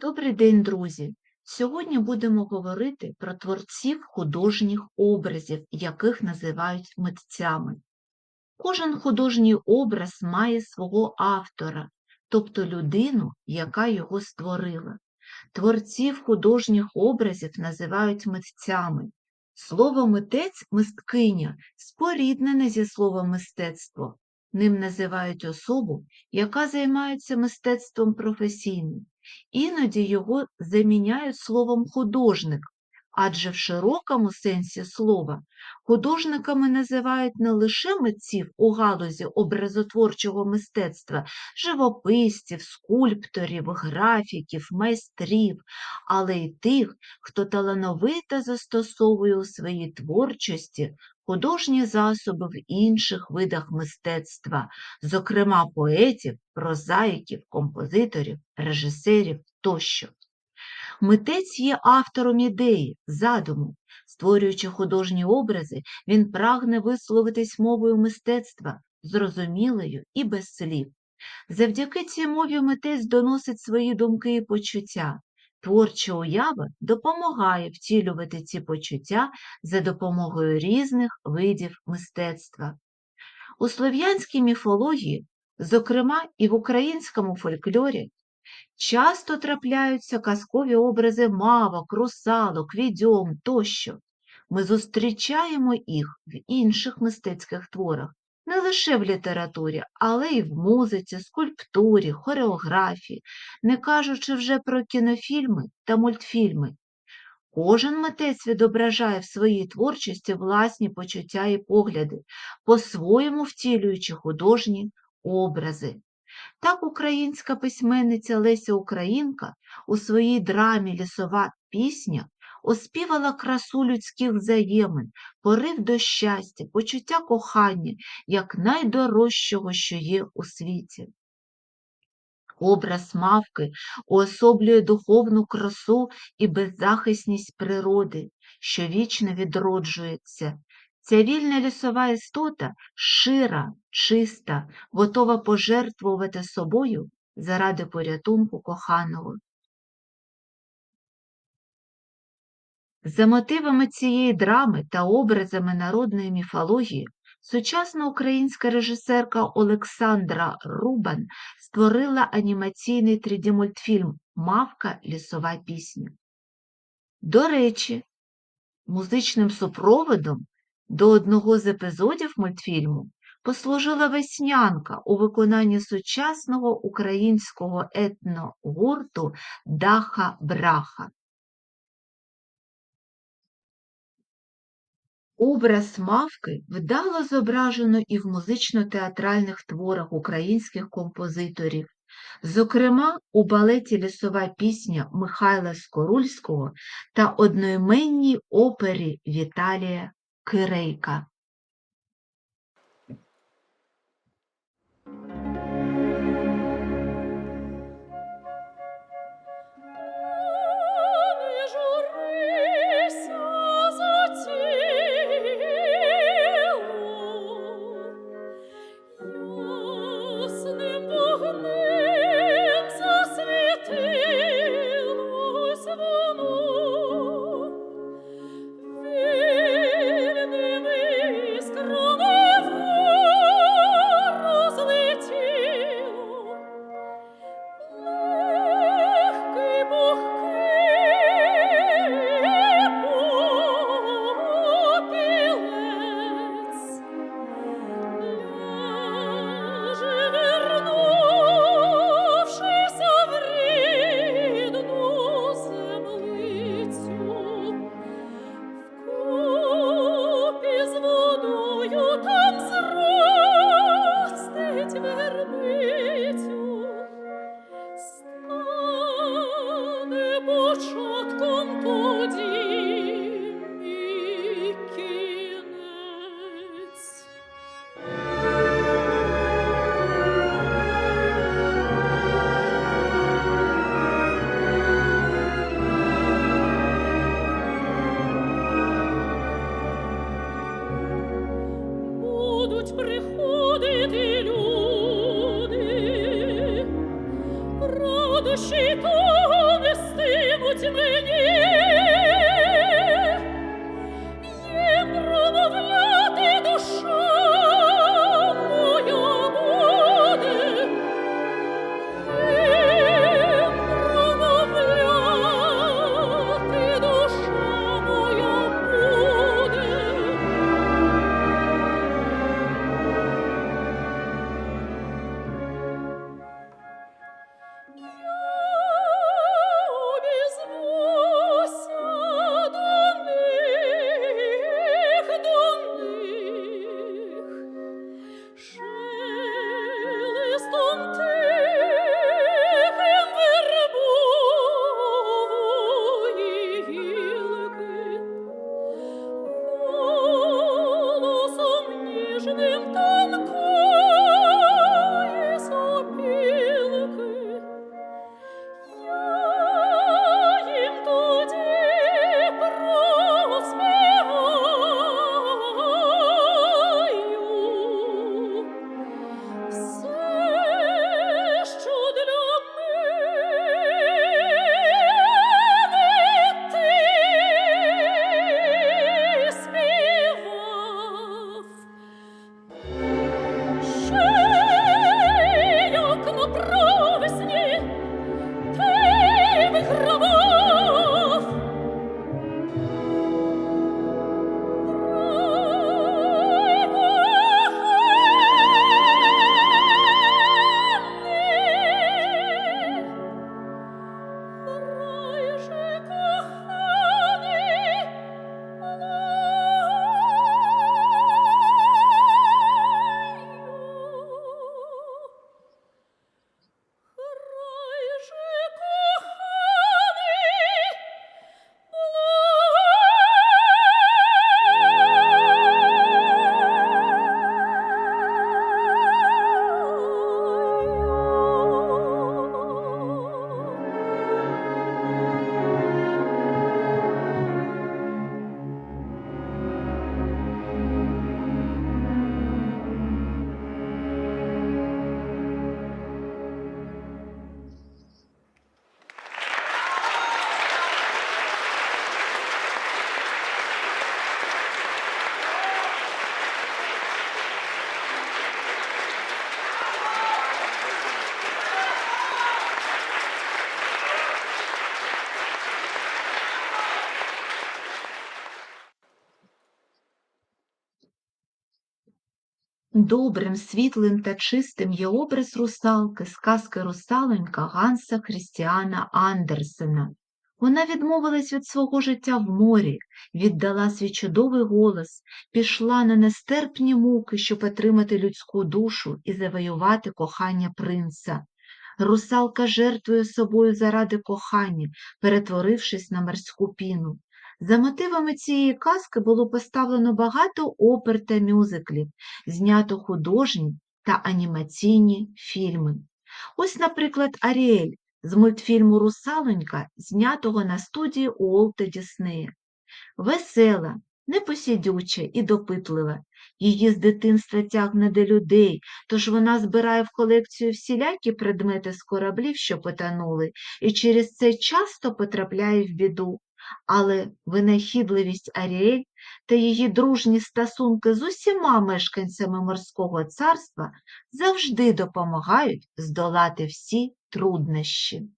Добрий день, друзі! Сьогодні будемо говорити про творців художніх образів, яких називають митцями. Кожен художній образ має свого автора, тобто людину, яка його створила. Творців художніх образів називають митцями. Слово митець мисткиня споріднене зі словом мистецтво. Ним називають особу, яка займається мистецтвом професійно. Іноді його заміняють словом художник, адже в широкому сенсі слова художниками називають не лише митців у галузі образотворчого мистецтва, живописців, скульпторів, графіків, майстрів, але й тих, хто талановито застосовує у своїй творчості художні засоби в інших видах мистецтва, зокрема поетів, прозаїків, композиторів, режисерів тощо. Митець є автором ідеї, задуму. Створюючи художні образи, він прагне висловитись мовою мистецтва, зрозумілою і без слів. Завдяки цій мові митець доносить свої думки і почуття. Творча уява допомагає втілювати ці почуття за допомогою різних видів мистецтва. У слов'янській міфології, зокрема і в українському фольклорі, часто трапляються казкові образи мавок, русалок, відьом тощо. Ми зустрічаємо їх в інших мистецьких творах, не лише в літературі, але й в музиці, скульптурі, хореографії, не кажучи вже про кінофільми та мультфільми. Кожен митець відображає в своїй творчості власні почуття і погляди, по-своєму втілюючи художні образи. Так українська письменниця Леся Українка у своїй драмі Лісова пісня оспівала красу людських взаємин, порив до щастя, почуття кохання як найдорожчого, що є у світі. Образ мавки уособлює духовну красу і беззахисність природи, що вічно відроджується. Ця вільна лісова істота шира, чиста, готова пожертвувати собою заради порятунку коханого. За мотивами цієї драми та образами народної міфології сучасна українська режисерка Олександра Рубан створила анімаційний 3D-мультфільм Мавка лісова пісня. До речі, музичним супроводом до одного з епізодів мультфільму послужила веснянка у виконанні сучасного українського етногурту Даха Браха. Образ мавки вдало зображено і в музично-театральних творах українських композиторів, зокрема у балеті Лісова пісня Михайла Скорульського та одноіменній опері Віталія Кирейка. dir Oh. in the Добрим, світлим та чистим є образ русалки з казки «Русалонька» Ганса Хрістіана Андерсена. Вона відмовилась від свого життя в морі, віддала свій чудовий голос, пішла на нестерпні муки, щоб отримати людську душу і завоювати кохання принца. Русалка жертвує собою заради кохання, перетворившись на морську піну. За мотивами цієї казки було поставлено багато опер та мюзиклів, знято художні та анімаційні фільми. Ось, наприклад, Аріель з мультфільму Русалонька, знятого на студії Уолта Діснея. Весела, непосідюча і допитлива. Її з дитинства тягне до людей, тож вона збирає в колекцію всілякі предмети з кораблів, що потонули, і через це часто потрапляє в біду. Але винахідливість Аріель та її дружні стосунки з усіма мешканцями морського царства завжди допомагають здолати всі труднощі.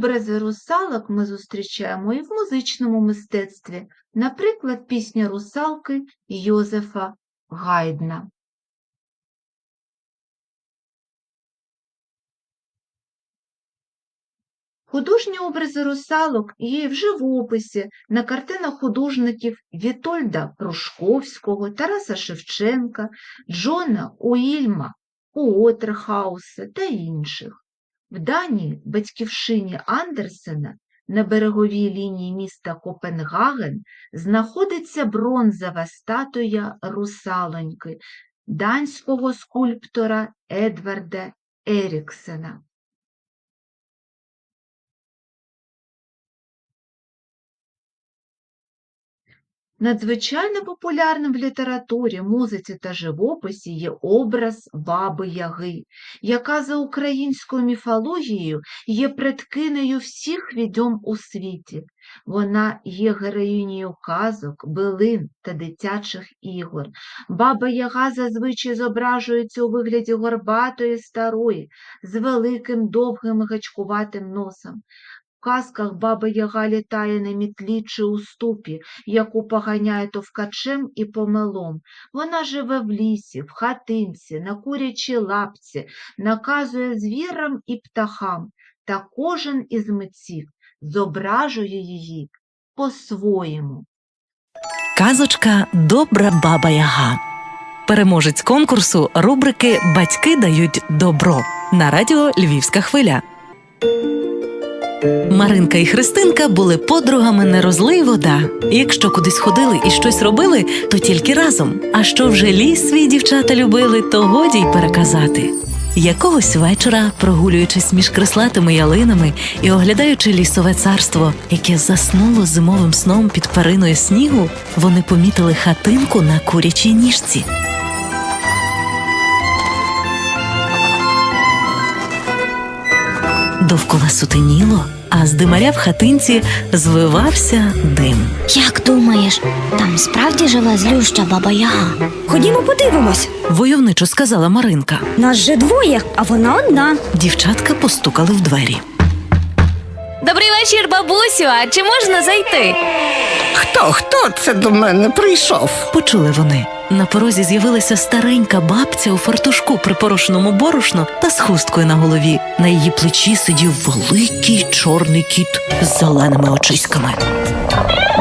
Образи русалок ми зустрічаємо і в музичному мистецтві, наприклад, пісня русалки Йозефа Гайдна. Художні образи русалок є в живописі на картинах художників Вітольда Кружковського, Тараса Шевченка, Джона Уільма Уотерхауса та інших. В Данії, батьківщині Андерсена, на береговій лінії міста Копенгаген знаходиться бронзова статуя русалоньки данського скульптора Едварда Еріксена. Надзвичайно популярним в літературі, музиці та живописі є образ Баби Яги, яка за українською міфологією є предкинею всіх відьом у світі. Вона є героїнею казок, билин та дитячих ігор. Баба Яга зазвичай зображується у вигляді горбатої старої з великим довгим гачкуватим носом. Казках баба Яга літає на мітлі чи у ступі, яку поганяє товкачем і помелом. Вона живе в лісі, в хатинці, на курячій лапці, наказує звірам і птахам, та кожен із митців зображує її по-своєму. Казочка Добра баба Яга. Переможець конкурсу рубрики Батьки дають добро на радіо Львівська хвиля. Маринка і Христинка були подругами не розлий вода. Якщо кудись ходили і щось робили, то тільки разом. А що вже ліс свій дівчата любили, то годі й переказати. Якогось вечора, прогулюючись між креслатими ялинами і оглядаючи лісове царство, яке заснуло зимовим сном під периною снігу, вони помітили хатинку на курячій ніжці. Довкола сутеніло, а з димаря в хатинці звивався дим. Як думаєш, там справді жила злюща баба Яга? Ходімо подивимось. Войовничо сказала Маринка. Нас же двоє, а вона одна. Дівчатка постукали в двері. Добрий вечір, бабусю. А чи можна зайти? Хто хто це до мене прийшов? Почули вони. На порозі з'явилася старенька бабця у фартушку, припорошеному борошно та з хусткою на голові. На її плечі сидів великий чорний кіт з зеленими очиськами.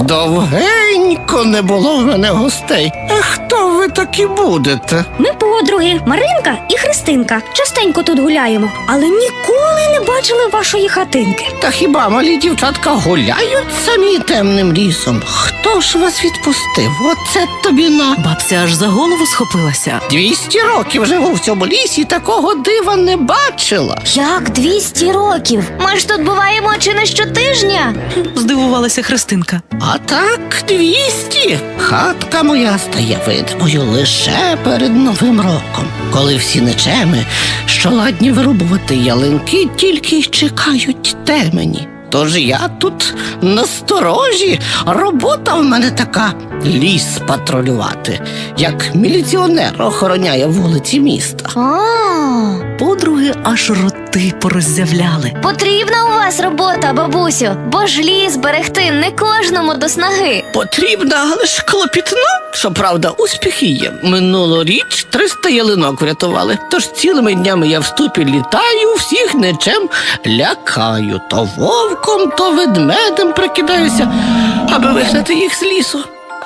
Довгенько не було в мене гостей. А хто ви такі будете? Ми подруги, Маринка і Христинка. Частенько тут гуляємо, але ніколи не бачили вашої хатинки. Та хіба малі дівчатка гуляють самі темним лісом? Хто ж вас відпустив? Оце тобі на. Бабця аж за голову схопилася. Двісті років живу в цьому лісі, такого дива не бачила. Як 200 років? Ми ж тут буваємо чи не щотижня? Здивувалася Христинка. А так, двісті. Хатка моя стає видимою лише перед Новим роком, коли всі нечеми, що ладні вирубувати ялинки, тільки й чекають темені. Тож я тут насторожі, робота в мене така ліс патрулювати, як міліціонер охороняє вулиці міста. О, Подруги аж роти пороззявляли. потрібна у вас робота, бабусю, бо ж ліс берегти не кожному до снаги. Потрібна, але ж клопітна. Щоправда, успіхи є. Минулоріч 300 ялинок врятували. Тож цілими днями я в ступі літаю, всіх нечем лякаю. То вовком, то ведмедем прикидаюся, аби вигнати їх з лісу.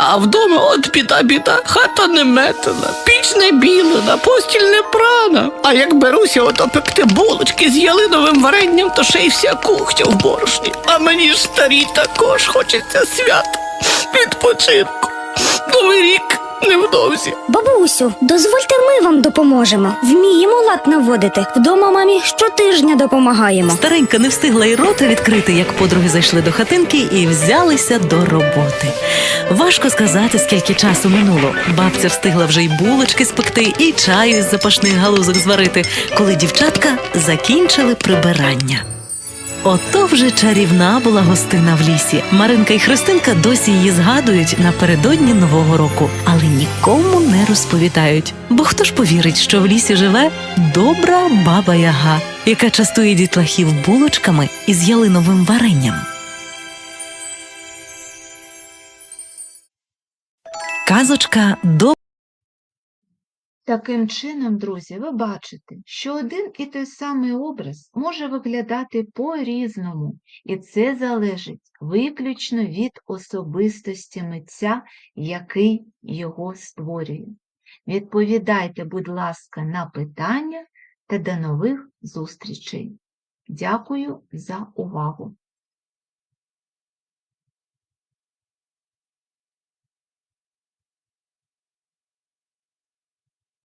А вдома от біда, біда, хата не метена, піч не білена, постіль не прана. А як беруся ото пекти булочки з ялиновим варенням, то ще й вся кухня в борошні. А мені ж старі також хочеться свят, відпочинку. Новий рік невдовзі. Бабусю, дозвольте, ми вам допоможемо. Вміємо лад наводити. Вдома мамі щотижня допомагаємо. Старенька не встигла й рота відкрити, як подруги зайшли до хатинки і взялися до роботи. Важко сказати, скільки часу минуло. Бабця встигла вже й булочки спекти, і чаю із запашних галузок зварити, коли дівчатка закінчили прибирання. Ото вже чарівна була гостина в лісі. Маринка і Христинка досі її згадують напередодні Нового року, але нікому не розповідають. Бо хто ж повірить, що в лісі живе добра баба Яга, яка частує дітлахів булочками із ялиновим варенням. Казочка до Таким чином, друзі, ви бачите, що один і той самий образ може виглядати по-різному, і це залежить виключно від особистості митця, який його створює. Відповідайте, будь ласка, на питання та до нових зустрічей. Дякую за увагу!